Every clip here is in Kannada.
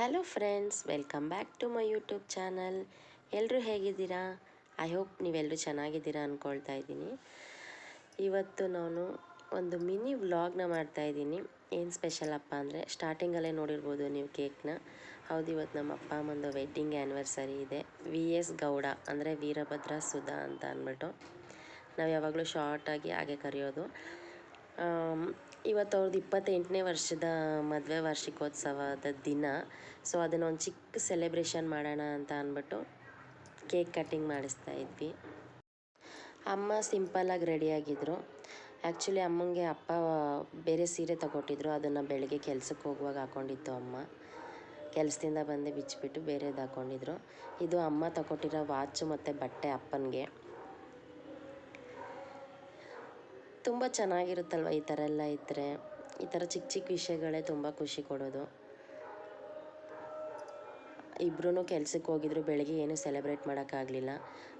Hello friends welcome back to my YouTube channel ಎಲ್ಲರೂ ಹೇಗಿದ್ದೀರಾ? ಐ ಹೋಪ್ ನೀವೆಲ್ಲರೂ ಚೆನ್ನಾಗಿದ್ದೀರಾ ಅಂದ್ಕೊಳ್ತಾ ಇದ್ದೀನಿ. ಇವತ್ತು ನಾನು ಒಂದು ಮಿನಿ ವ್ಲಾಗ್ನ ಮಾಡ್ತಾಯಿದ್ದೀನಿ ಏನು ಸ್ಪೆಷಲ್ ಅಪ್ಪ ಅಂದರೆ ಸ್ಟಾರ್ಟಿಂಗಲ್ಲೇ ನೋಡಿರ್ಬೋದು ನೀವು ಕೇಕ್ನ ಹೌದು, ಇವತ್ತು ನಮ್ಮ ಅಪ್ಪ ಅಮ್ಮಂದು ವೆಡ್ಡಿಂಗ್ ಆ್ಯನಿವರ್ಸರಿ ಇದೆ. ವಿ ಎಸ್ ಗೌಡ ಅಂದರೆ ವೀರಭದ್ರ ಸುಧಾ ಅಂತ ಅಂದ್ಬಿಟ್ಟು ನಾವು ಯಾವಾಗಲೂ ಶಾರ್ಟಾಗಿ ಹಾಗೆ ಕರೆಯೋದು. ಇವತ್ತು ಅವ್ರದ್ದು ಇಪ್ಪತ್ತೆಂಟನೇ ವರ್ಷದ ಮದುವೆ ವಾರ್ಷಿಕೋತ್ಸವದ ದಿನ. ಸೊ ಅದನ್ನು ಒಂದು ಚಿಕ್ಕ ಸೆಲೆಬ್ರೇಷನ್ ಮಾಡೋಣ ಅಂತ ಅಂದ್ಬಿಟ್ಟು ಕೇಕ್ ಕಟ್ಟಿಂಗ್ ಮಾಡಿಸ್ತಾ ಇದ್ವಿ. ಅಮ್ಮ ಸಿಂಪಲ್ಲಾಗಿ ರೆಡಿಯಾಗಿದ್ದರು ಆ್ಯಕ್ಚುಲಿ ಅಮ್ಮಂಗೆ ಅಪ್ಪ ಬೇರೆ ಸೀರೆ ತಗೊಟ್ಟಿದ್ರು. ಅದನ್ನು ಬೆಳಗ್ಗೆ ಕೆಲಸಕ್ಕೆ ಹೋಗುವಾಗ ಹಾಕ್ಕೊಂಡಿತ್ತು ಅಮ್ಮ. ಕೆಲಸದಿಂದ ಬಂದು ಬಿಚ್ಚಿಬಿಟ್ಟು ಬೇರೆದು ಹಾಕ್ಕೊಂಡಿದ್ರು ಇದು ಅಮ್ಮ ತಗೊಟ್ಟಿರೋ ವಾಚು ಮತ್ತು ಬಟ್ಟೆ ಅಪ್ಪನಿಗೆ. ತುಂಬ ಚೆನ್ನಾಗಿರುತ್ತಲ್ವ ಈ ಥರ ಎಲ್ಲ ಇದ್ದರೆ ಈ ಥರ ಚಿಕ್ಕ ಚಿಕ್ಕ ವಿಷಯಗಳೇ ತುಂಬ ಖುಷಿ ಕೊಡೋದು. ಇಬ್ಬರೂ ಕೆಲ್ಸಕ್ಕೆ ಹೋಗಿದ್ರು, ಬೆಳಗ್ಗೆ ಏನು ಸೆಲೆಬ್ರೇಟ್ ಮಾಡೋಕ್ಕಾಗಲಿಲ್ಲ.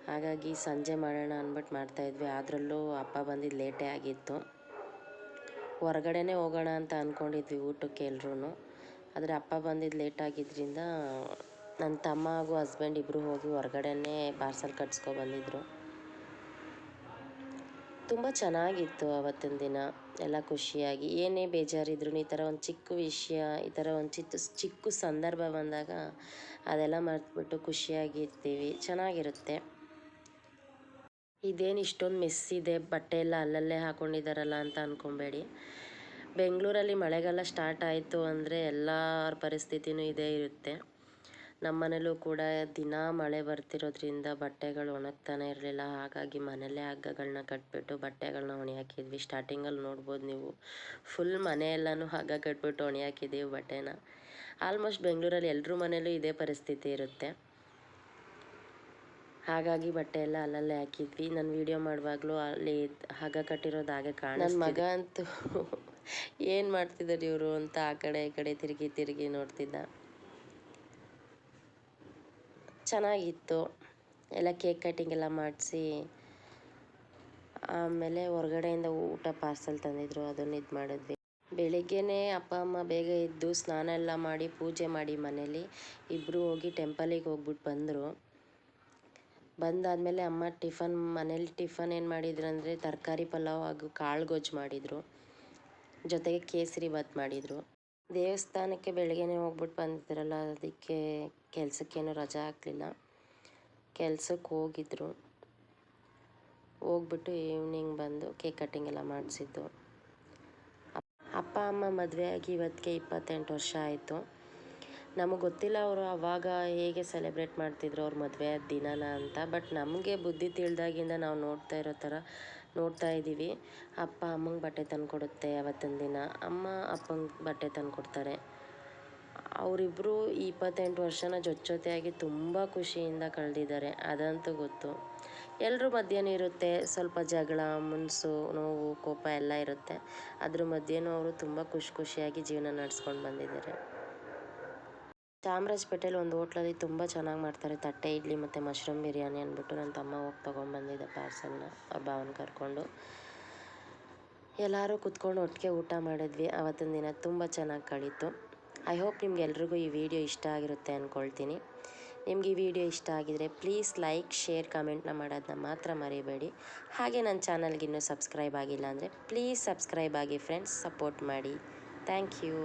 ಹಾಗಾಗಿ ಸಂಜೆ ಮಾಡೋಣ ಅಂದ್ಬಿಟ್ಟು ಮಾಡ್ತಾಯಿದ್ವಿ ಅದರಲ್ಲೂ ಅಪ್ಪ ಬಂದಿದ್ದು ಲೇಟೇ ಆಗಿತ್ತು. ಹೊರಗಡೆನೇ ಹೋಗೋಣ ಅಂತ ಅಂದ್ಕೊಂಡಿದ್ವಿ ಊಟಕ್ಕೆ ಎಲ್ಲರೂ ಆದರೆ ಅಪ್ಪ ಬಂದಿದ್ದು ಲೇಟ್ ಆಗಿದ್ದರಿಂದ ನನ್ನ ತಮ್ಮ ಹಾಗೂ ಹಸ್ಬೆಂಡ್ ಇಬ್ಬರು ಹೋಗಿ ಹೊರಗಡೆನೇ ಪಾರ್ಸಲ್ ಕಟ್ಸ್ಕೊಬಂದಿದ್ರು ತುಂಬ ಚೆನ್ನಾಗಿತ್ತು ಅವತ್ತಿನ ದಿನ. ಎಲ್ಲ ಖುಷಿಯಾಗಿ. ಏನೇ ಬೇಜಾರಿದ್ರು ಈ ಥರ ಒಂದು ಚಿಕ್ಕ ವಿಷಯ, ಈ ಥರ ಒಂದು ಚಿಕ್ಕ ಚಿಕ್ಕ ಸಂದರ್ಭ ಬಂದಾಗ ಅದೆಲ್ಲ ಮರೆತುಬಿಟ್ಟು ಖುಷಿಯಾಗಿರ್ತೀವಿ ಚೆನ್ನಾಗಿರುತ್ತೆ. ಇದೇನು ಇಷ್ಟೊಂದು ಮಿಸ್ ಇದೆ. ಬಟ್ಟೆ ಎಲ್ಲ ಅಲ್ಲಲ್ಲೇ ಹಾಕ್ಕೊಂಡಿದ್ದಾರಲ್ಲ ಅಂತ ಅಂದ್ಕೊಬೇಡಿ ಬೆಂಗಳೂರಲ್ಲಿ ಮಳೆಗಾಲ ಸ್ಟಾರ್ಟ್ ಆಯಿತು ಅಂದರೆ ಎಲ್ಲರ ಪರಿಸ್ಥಿತಿನೂ ಇದೇ ಇರುತ್ತೆ. ನಮ್ಮ ಮನೇಲೂ ಕೂಡ ದಿನ ಮಳೆ ಬರ್ತಿರೋದ್ರಿಂದ ಬಟ್ಟೆಗಳು ಒಣಗ್ತಾನೆ ಇರಲಿಲ್ಲ. ಹಾಗಾಗಿ ಮನೇಲೆ ಹಗ್ಗಗಳನ್ನ ಕಟ್ಬಿಟ್ಟು ಬಟ್ಟೆಗಳನ್ನ ಒಣಿ ಹಾಕಿದ್ವಿ ಸ್ಟಾರ್ಟಿಂಗಲ್ಲಿ ನೋಡ್ಬೋದು ನೀವು. ಫುಲ್ ಮನೆ ಎಲ್ಲನೂ ಹಗ್ಗ ಕಟ್ಬಿಟ್ಟು ಒಣಿ ಹಾಕಿದ್ದೀವಿ ಬಟ್ಟೆನ. ಆಲ್ಮೋಸ್ಟ್ ಬೆಂಗಳೂರಲ್ಲಿ ಎಲ್ಲರೂ ಮನೇಲೂ ಇದೇ ಪರಿಸ್ಥಿತಿ ಇರುತ್ತೆ. ಹಾಗಾಗಿ ಬಟ್ಟೆ ಎಲ್ಲ ಅಲ್ಲಲ್ಲೇ ಹಾಕಿದ್ವಿ. ನಾನು ವಿಡಿಯೋ ಮಾಡುವಾಗಲೂ ಅಲ್ಲಿ ಹಗ್ಗ ಕಟ್ಟಿರೋದು ಹಾಗೆ ಕಾಣ ನನ್ನ ಮಗ ಅಂತೂ ಏನು ಮಾಡ್ತಿದ್ದಾರೆ ಇವರು ಅಂತ ಆ ಕಡೆ ಈ ಕಡೆ ತಿರುಗಿ ತಿರುಗಿ ನೋಡ್ತಿದ್ದ. ಚೆನ್ನಾಗಿತ್ತು. ಎಲ್ಲ ಕೇಕ್ ಕಟ್ಟಿಂಗ್ ಎಲ್ಲ ಮಾಡಿಸಿ, ಆಮೇಲೆ ಹೊರಗಡೆಯಿಂದ ಊಟ ಪಾರ್ಸಲ್ ತಂದಿದ್ರು, ಅದನ್ನು ಇದು ಮಾಡಿದ್ವಿ. ಬೆಳಿಗ್ಗೆನೇ ಅಪ್ಪ, ಅಮ್ಮ ಬೇಗ ಎದ್ದು ಸ್ನಾನ ಎಲ್ಲ ಮಾಡಿ, ಪೂಜೆ ಮಾಡಿ ಮನೇಲಿ ಇಬ್ಬರು ಹೋಗಿ ಟೆಂಪಲಿಗೆ ಹೋಗ್ಬಿಟ್ಟು ಬಂದರು. ಬಂದಾದಮೇಲೆ ಅಮ್ಮ ಟಿಫನ್, ಮನೇಲಿ ಟಿಫನ್ ಏನು ಮಾಡಿದ್ರು ಅಂದರೆ ತರಕಾರಿ ಪಲಾವ್ ಹಾಗೂ ಕಾಳು ಗೊಜ್ಜು ಮಾಡಿದರು. ಜೊತೆಗೆ ಕೇಸರಿ ಬಾತ್ ಮಾಡಿದರು. ದೇವಸ್ಥಾನಕ್ಕೆ ಬೆಳಗ್ಗೆನೇ ಹೋಗ್ಬಿಟ್ಟು ಬಂದಿದ್ರಲ್ಲ, ಅದಕ್ಕೆ ಕೆಲಸಕ್ಕೇನು ರಜಾ ಹಾಕಲಿಲ್ಲ. ಕೆಲ್ಸಕ್ಕೆ ಹೋಗಿದ್ರು. ಹೋಗ್ಬಿಟ್ಟು ಈವ್ನಿಂಗ್ ಬಂದು ಕೇಕ್ ಕಟ್ಟಿಂಗ್ ಎಲ್ಲ ಮಾಡಿಸಿದ್ದು. ಅಪ್ಪ, ಅಮ್ಮ ಮದುವೆ ಆಗಿ ಇವತ್ತಿಗೆ ಇಪ್ಪತ್ತೆಂಟು ವರ್ಷ ಆಯಿತು. ನಮಗೆ ಗೊತ್ತಿಲ್ಲ ಅವರು ಅವಾಗ ಹೇಗೆ ಸೆಲೆಬ್ರೇಟ್ ಮಾಡ್ತಿದ್ರು ಅವ್ರ ಮದುವೆ ದಿನನ ಅಂತ ಬಟ್ ನಮಗೆ ಬುದ್ಧಿ ತಿಳಿದಾಗಿಂದ ನಾವು ನೋಡ್ತಾ ಇರೋ ಥರ ನೋಡ್ತಾ ಇದ್ದೀವಿ. ಅಪ್ಪ ಅಮ್ಮಂಗೆ ಬಟ್ಟೆ ತಂದುಕೊಡುತ್ತೆ ಅವತ್ತಿನ ದಿನ. ಅಮ್ಮ ಅಪ್ಪಂಗೆ ಬಟ್ಟೆ ತಂದುಕೊಡ್ತಾರೆ. ಅವರಿಬ್ಬರು ಈ ಇಪ್ಪತ್ತೆಂಟು ವರ್ಷನ ಜೊತೆ ಜೊತೆಯಾಗಿ ತುಂಬ ಖುಷಿಯಿಂದ ಕಳೆದಿದ್ದಾರೆ. ಅದಂತೂ ಗೊತ್ತು. ಎಲ್ಲರೂ ಮಧ್ಯಾಹ್ನ ಇರುತ್ತೆ. ಸ್ವಲ್ಪ ಜಗಳ, ಮುನ್ಸು, ನೋವು, ಕೋಪ ಎಲ್ಲ ಇರುತ್ತೆ. ಅದ್ರ ಮಧ್ಯೆನೂ ಅವರು ತುಂಬ ಖುಷಿ ಖುಷಿಯಾಗಿ ಜೀವನ ನಡೆಸ್ಕೊಂಡು ಬಂದಿದ್ದಾರೆ. ಚಾಮರಾಜಪೇಟೆಲಿ ಒಂದು ಹೋಟ್ಲಲ್ಲಿ ತುಂಬ ಚೆನ್ನಾಗಿ ಮಾಡ್ತಾರೆ. ತಟ್ಟೆ, ಇಡ್ಲಿ ಮತ್ತು ಮಶ್ರೂಮ್ ಬಿರಿಯಾನಿ ಅಂದ್ಬಿಟ್ಟು ನನ್ನ ತಮ್ಮ ಹೋಗಿ ತೊಗೊಂಬಂದಿದ್ದೆ ಪಾರ್ಸಲ್ನ. ಅವ್ರ ಭಾವನ ಕರ್ಕೊಂಡು ಎಲ್ಲರೂ ಕುತ್ಕೊಂಡು ಒಟ್ಟಿಗೆ ಊಟ ಮಾಡಿದ್ವಿ. ಅವತ್ತಿನ ದಿನ ತುಂಬ ಚೆನ್ನಾಗಿ ಕಳೀತು. ಐ ಹೋಪ್ ನಿಮ್ಗೆಲ್ರಿಗೂ ಈ ವಿಡಿಯೋ ಇಷ್ಟ ಆಗಿರುತ್ತೆ ಅಂದ್ಕೊಳ್ತೀನಿ ನಿಮ್ಗೆ ಈ ವಿಡಿಯೋ ಇಷ್ಟ ಆಗಿದರೆ ಪ್ಲೀಸ್ ಲೈಕ್, ಶೇರ್, ಕಮೆಂಟ್ನ ಮಾಡೋದನ್ನ ಮಾತ್ರ ಮರಿಬೇಡಿ. ಹಾಗೆ ನನ್ನ ಚಾನಲ್ಗೆ ಇನ್ನೂ ಸಬ್ಸ್ಕ್ರೈಬ್ ಆಗಿಲ್ಲ ಅಂದರೆ ಪ್ಲೀಸ್ ಸಬ್ಸ್ಕ್ರೈಬ್ ಆಗಿ ಫ್ರೆಂಡ್ಸ್ ಸಪೋರ್ಟ್ ಮಾಡಿ. Thank you.